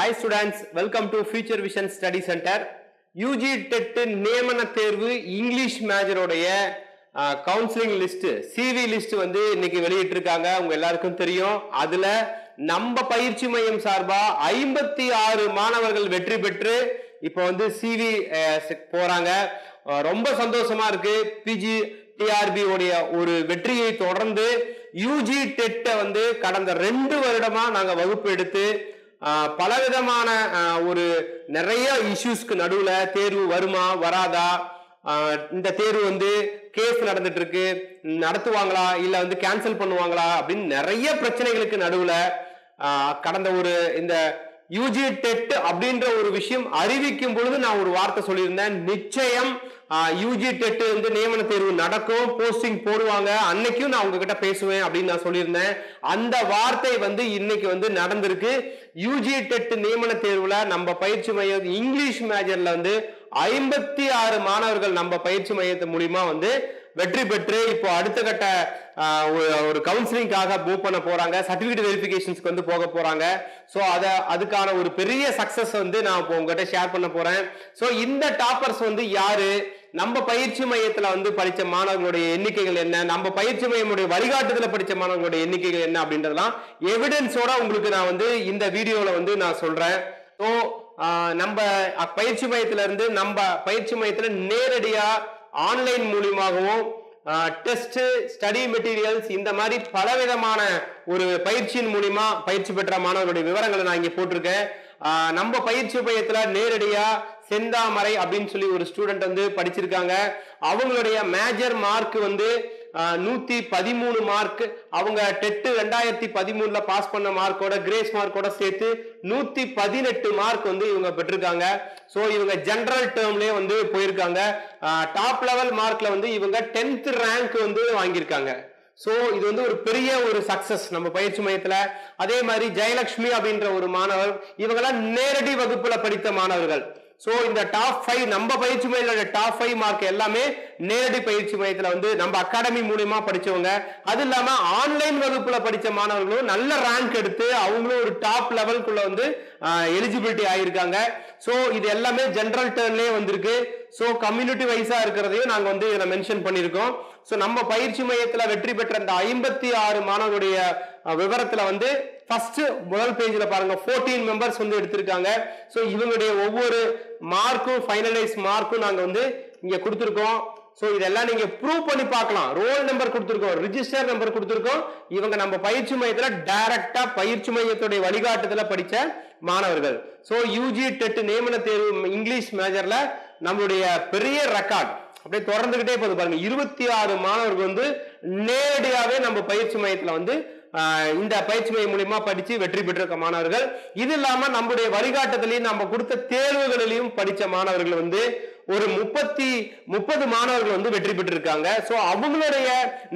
Hi students welcome to future vision study centre UG TET நியமன தேர்வு English மேஜருடைய counselling list CV list வந்து இன்னைக்கு வெளியிட்டிருக்காங்க. உங்க எல்லாருக்கும் தெரியும். அதுல நம்ம பயிற்சி மையம் சார்பா ஐம்பத்தி ஆறு மாணவர்கள் வெற்றி பெற்று இப்போ வந்து சிவி போறாங்க. ரொம்ப சந்தோஷமா இருக்கு. பிஜி டிஆர்பி உடைய ஒரு வெற்றியை தொடர்ந்து யூஜி டெட்டை வந்து கடந்த ரெண்டு வருடமா நாங்க வகுப்பு எடுத்து பலவிதமான ஒரு நிறைய இஷ்யூஸ்க்கு நடுவில் தேர்வு வருமா வராதா? இந்த தேர்வு வந்து கேஸ் நடந்துட்டு இருக்கு நடத்துவாங்களா இல்லை வந்து கேன்சல் பண்ணுவாங்களா அப்படின்னு நிறைய பிரச்சனைகளுக்கு நடுவில் கடந்த ஒரு இந்த யூஜி டெட் அப்படின்ற ஒரு விஷயம் அறிவிக்கும் பொழுது நான் ஒரு வார்த்தை சொல்லியிருந்தேன். நிச்சயம் யூஜி டெட் வந்து நியமன தேர்வு நடக்கும். போஸ்டிங் போடுவாங்க. அன்னைக்கும் நான் உங்ககிட்ட பேசுவேன் அப்படின்னு நான் சொல்லியிருந்தேன். அந்த வார்த்தை வந்து இன்னைக்கு வந்து நடந்திருக்கு. யூஜி டெட் நியமன தேர்வுல நம்ம பயிற்சி மையம் இங்கிலீஷ் மேஜர்ல வந்து ஐம்பத்தி ஆறு மாணவர்கள் நம்ம பயிற்சி மையத்து மூலியமா வந்து வெற்றி பெற்று இப்போ அடுத்த கட்ட ஒரு- ஒரு கவுன்சிலிங்காக மூவ் பண்ண போறாங்க. சர்டிபிகேட் வெரிஃபிகேஷன்ஸ்க்கு வந்து போக போறாங்க. ஸோ அதை அதுக்கான ஒரு பெரிய சக்சஸ் வந்து நான் இப்போ உங்ககிட்ட ஷேர் பண்ண போறேன். ஸோ இந்த டாப்பர்ஸ் வந்து யாரு? நம்ம பயிற்சி மையத்தில் வந்து படித்த மாணவர்களுடைய எண்ணிக்கைகள் என்ன? நம்ம பயிற்சி மையமுடைய வழிகாட்டுதல படித்த மாணவர்களுடைய எண்ணிக்கைகள் என்ன அப்படின்றதெல்லாம் எவிடன்ஸோட உங்களுக்கு நான் வந்து இந்த வீடியோவில் வந்து நான் சொல்கிறேன் ஸோ நம்ம பயிற்சி மையத்திலிருந்து நம்ம பயிற்சி மையத்தில் நேரடியாக ஆன்லைன் மூலியமாகவும் டெஸ்ட் ஸ்டடி மெட்டீரியல்ஸ் இந்த மாதிரி பலவிதமான ஒரு பயிற்சியின் மூலியமா பயிற்சி பெற்ற மாணவர்களுடைய விவரங்களை நான் இங்கே போட்டிருக்கேன். நம்ம பயிற்சி மையத்தில் நேரடியாக செந்தாமரை அப்படின்னு சொல்லி ஒரு ஸ்டூடெண்ட் வந்து படிச்சிருக்காங்க. அவங்களுடைய மேஜர் மார்க் வந்து நூத்தி பதிமூணு மார்க் அவங்க டெட்டு ரெண்டாயிரத்தி பதிமூணுல பாஸ் பண்ண மார்க்கோட கிரேஸ் மார்க்கோட சேர்த்து நூத்தி பதினெட்டு மார்க் வந்து இவங்க பெற்றிருக்காங்க. ஸோ இவங்க ஜென்ரல் டேர்ம்லேயே வந்து போயிருக்காங்க. டாப் லெவல் மார்க்ல வந்து இவங்க டென்த் ரேங்க் வந்து வாங்கியிருக்காங்க. ஸோ இது வந்து ஒரு பெரிய ஒரு சக்சஸ் நம்ம பயிற்சி மையத்தில். அதே மாதிரி ஜெயலட்சுமி அப்படின்ற ஒரு மாணவர் இவங்கெல்லாம் நேரடி வகுப்புல படித்த மாணவர்கள். சோ இந்த டாப் ஃபைவ் நம்ம பயிற்சி மையத்தோட டாப் ஃபைவ் மார்க் எல்லாமே நேரடி பயிற்சி மையத்தில் வந்து நம்ம அகாடமி மூலியமா படிச்சவங்க. அது இல்லாம ஆன்லைன் வகுப்புல படிச்ச மாணவர்களும் நல்ல ரேங்க் எடுத்து அவங்களும் ஒரு டாப் லெவலுக்குள்ள வந்து எலிஜிபிலிட்டி ஆயிருக்காங்க. ஸோ இது எல்லாமே ஜென்ரல் டேர்ன்லேயே வந்திருக்கு. ஸோ கம்யூனிட்டி வைஸாக இருக்கிறதையும் நாங்கள் வந்து இதில் மென்ஷன் பண்ணியிருக்கோம். ஸோ நம்ம பயிற்சி மையத்தில் வெற்றி பெற்ற அந்த ஐம்பத்தி ஆறு மாணவருடைய விவரத்துல வந்து ஃபர்ஸ்ட் முதல் பேஜ்ல பாருங்க 14 மெம்பர்ஸ் வந்து எடுத்திருக்காங்க. ஸோ இவங்களுடைய ஒவ்வொரு மார்க்கும் ஃபைனலைஸ் மார்க்கும் நாங்கள் வந்து இங்கே கொடுத்துருக்கோம். ஸோ இதெல்லாம் நீங்க ப்ரூவ் பண்ணி பார்க்கலாம். ரோல் நம்பர் கொடுத்துருக்கோம் ரிஜிஸ்டர் நம்பர் கொடுத்துருக்கோம். இவங்க நம்ம பயிற்சி மையத்தில் டைரக்டா பயிற்சி மையத்துடைய வழிகாட்டுதல படித்த மாணவர்கள். ஸோ யூஜி டெட் நியமன தேர்வு இங்கிலீஷ் மேஜர்ல நம்மளுடைய பெரிய ரெக்கார்ட் அப்படியே தொடர்ந்துகிட்டே போகுது பாருங்க. இருபத்தி ஆறு மாணவர்கள் வந்து நேரடியாகவே நம்ம பயிற்சி மையத்தில் வந்து இந்த பயிற்சி மையம் மூலியமா படிச்சு வெற்றி பெற்றிருக்க மாணவர்கள். இது இல்லாம நம்முடைய வழிகாட்டுதலையும் நம்ம கொடுத்த தேர்வுகளிலையும் படிச்ச மாணவர்கள் வந்து ஒரு முப்பத்தி முப்பது மாணவர்கள் வந்து வெற்றி பெற்றிருக்காங்க. ஸோ அவங்களுடைய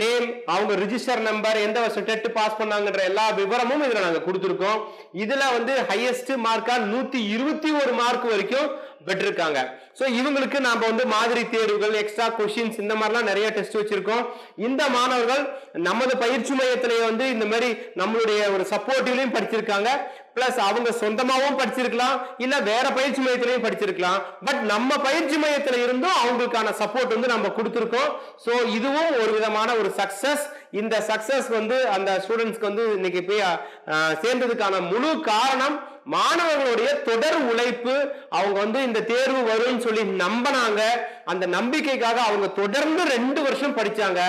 நேம் அவங்க ரிஜிஸ்டர் நம்பர் எந்த வருஷம் டெட்டு பாஸ் பண்ணாங்கன்ற எல்லா விவரமும் இதில் நாங்கள் கொடுத்துருக்கோம். இதில் வந்து ஹையஸ்ட் மார்க்காக நூற்றி இருபத்தி ஒரு மார்க் வரைக்கும் பெற்றிருக்காங்க ஸோ இவங்களுக்கு நாம வந்து மாதிரி தேர்வுகள் எக்ஸ்ட்ரா கொஷின்ஸ் இந்த மாதிரிலாம் நிறைய டெஸ்ட் வச்சிருக்கோம். இந்த மாணவர்கள் நமது பயிற்சி மையத்திலேயே வந்து இந்த மாதிரி நம்மளுடைய ஒரு சப்போர்ட்டிவ்லையும் படிச்சிருக்காங்க. பிளஸ் அவங்க சொந்தமாகவும் படிச்சிருக்கலாம். இல்ல வேற பயிற்சி மையத்திலையும் படிச்சிருக்கலாம். பட் நம்ம பயிற்சி மையத்துல இருந்தும் அவங்களுக்கான சப்போர்ட் வந்து நம்ம கொடுத்துருக்கோம். ஸோ இதுவும் ஒரு விதமான ஒரு சக்சஸ் இந்த சக்சஸ் வந்து அந்த ஸ்டூடெண்ட்ஸ்க்கு வந்து இன்னைக்கு போய் சேர்ந்ததுக்கான முழு காரணம் மாணவர்களுடைய தொடர் உழைப்பு அவங்க வந்து இந்த தேர்வு வரும்னு சொல்லி நம்பினாங்க. அந்த நம்பிக்கைக்காக அவங்க தொடர்ந்து ரெண்டு வருஷம் படிச்சாங்க.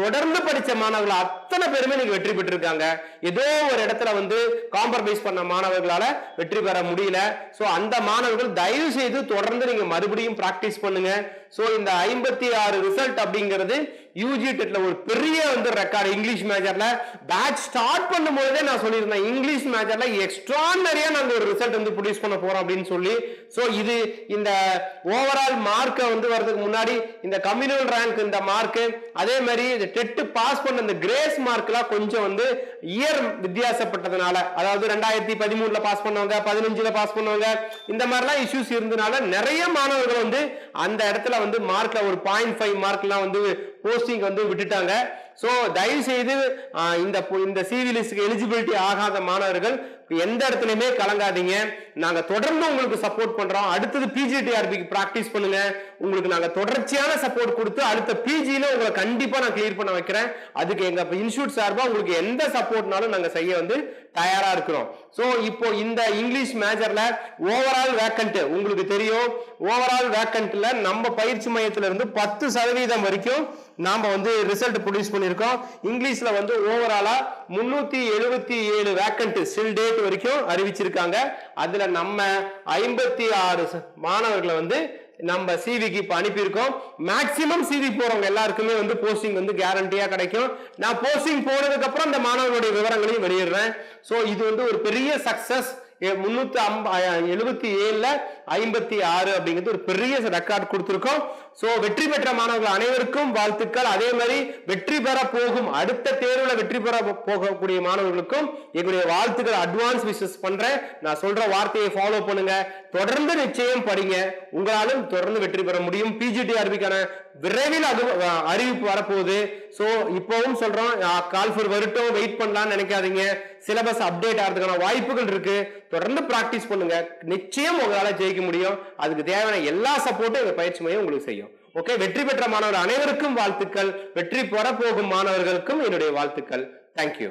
தொடர்ந்து படிச்ச மாணவர்கள் அத்தனை பேருமே நீங்க வெற்றி பெற்றிருக்காங்க. ஏதோ ஒரு இடத்துல வந்து காம்ப்ரமைஸ் பண்ண மாணவர்களால வெற்றி பெற முடியல. ஸோ அந்த மாணவர்கள் தயவு செய்து தொடர்ந்து நீங்க மறுபடியும் பிராக்டிஸ் பண்ணுங்க. ஸோ இந்த ஐம்பத்தி ஆறு ரிசல்ட் அப்படிங்கிறது யூஜி டெட்ல ஒரு பெரிய வந்து ரெக்கார்டு இங்கிலீஷ் மேஜர்ல பேட்ச் ஸ்டார்ட் பண்ணும்போதே நான் சொல்லியிருந்தேன். இங்கிலீஷ் மேஜர்ல எக்ஸ்ட்ரானரியா நாங்க ஒரு ரிசல்ட் வந்து ப்ரொடியூஸ் பண்ண போறோம் அப்படின்னு சொல்லி. சோ இது இந்த ஓவரால் மார்க்கை வந்து வர்றதுக்கு முன்னாடி இந்த கம்யூனல் ரேங்க் இந்த மார்க் அதே மாதிரி இந்த டெட்டு பாஸ் பண்ண இந்த கிரேஸ் மார்க்லாம் கொஞ்சம் வந்து இயர் வித்தியாசப்பட்டதுனால அதாவது ரெண்டாயிரத்தி பதிமூணுல பாஸ் பண்ணவங்க பதினஞ்சுல பாஸ் பண்ணவங்க இந்த மாதிரிலாம் இஷ்யூஸ் இருந்தனால நிறைய மாணவர்கள் வந்து அந்த இடத்துல வந்து மார்க்ல ஒரு பாயிண்ட் ஃபைவ் மார்க்லாம் வந்து போஸ்டிங் வந்து விட்டுட்டாங்க. ஸோ தயவு செய்து இந்த இந்த சிவிலிஸ்க்கு எலிஜிபிலிட்டி ஆகாத மாணவர்கள் எந்த இடத்துலயுமே கலங்காதீங்க. நாங்க தொடர்ந்து உங்களுக்கு சப்போர்ட் பண்றோம். அடுத்தது பிஜிடிஆர்பிக்கு பிராக்டிஸ் பண்ணுங்க. உங்களுக்கு நாங்க தொடர்ச்சியான சப்போர்ட் கொடுத்து அடுத்த பிஜில உங்களை கண்டிப்பா நான் கிளியர் பண்ண வைக்கிறேன். அதுக்கு எங்க இன்ஸ்டியூட் சார்பா உங்களுக்கு எந்த சப்போர்ட்னாலும் நாங்க செய்ய வந்து தயாரா இருக்கிறோம். ஸோ இப்போ இந்த இங்கிலீஷ் மேஜர்ல ஓவரால் வேக்கண்ட் உங்களுக்கு தெரியும். ஓவரால் வேக்கண்ட்ல நம்ம பயிற்சி மையத்துல இருந்து பத்து சதவீதம் வரைக்கும் நாம வந்து ரிசல்ட் ப்ரொடியூஸ் பண்ணியிருக்கோம். இங்கிலீஷ்ல வந்து ஓவராலா முன்னூத்தி எழுபத்தி ஏழு வேக்கண்ட் சில் டேட் வரைக்கும் அறிவிச்சிருக்காங்க. அதுல நம்ம ஐம்பத்தி ஆறு மாணவர்களை வந்து நம்ம சிவிக்கு இப்போ அனுப்பியிருக்கோம். மேக்சிமம் சிவி போறவங்க எல்லாருக்குமே வந்து போஸ்டிங் வந்து கேரண்டியா கிடைக்கும். நான் போஸ்டிங் போனதுக்கு அப்புறம் அந்த மாணவர்களுடைய விவரங்களையும் வெளியிடுறேன். சோ இது வந்து ஒரு பெரிய சக்சஸ் முன்னூத்தி ஐம்ப எழுபத்தி ஏழுல ஐம்பத்தி ஆறு அப்படிங்கிறது ஒரு பெரிய ரெக்கார்ட் கொடுத்துருக்கோம். ஸோ வெற்றி பெற்ற மாணவர்கள் அனைவருக்கும் வாழ்த்துக்கள். அதே மாதிரி வெற்றி பெற போகும் அடுத்த தேர்வுல வெற்றி பெற போகக்கூடிய மாணவர்களுக்கும் எங்களுடைய வாழ்த்துக்கள் அட்வான்ஸ் விஷஸ் பண்றேன். நான் சொல்ற வார்த்தையை ஃபாலோ பண்ணுங்க. தொடர்ந்து நிச்சயம் படிங்க. உங்களாலும் தொடர்ந்து வெற்றி பெற முடியும். பிஜிடிஆர்பிக்கான விரைவில் அது அறிவிப்பு வரப்போகுது. ஸோ இப்போவும் சொல்றோம் கால் ஃபார் வரட்டும் வெயிட் பண்ணலாம்னு நினைக்காதீங்க. சிலபஸ் அப்டேட் ஆகிறதுக்கான வாய்ப்புகள் இருக்கு. தொடர்ந்து பிராக்டிஸ் பண்ணுங்க. நிச்சயம் உங்களால் ஜெயிக்க முடியும். அதுக்கு தேவையான எல்லா சப்போர்ட்டும் எங்க பயிற்சி மையம் உங்களுக்கு செய்யும். ஓகே வெற்றி பெற்ற மாணவர் அனைவருக்கும் வாழ்த்துக்கள். வெற்றி பெற போகும் மாணவர்களுக்கும் என்னுடைய வாழ்த்துக்கள். Thank you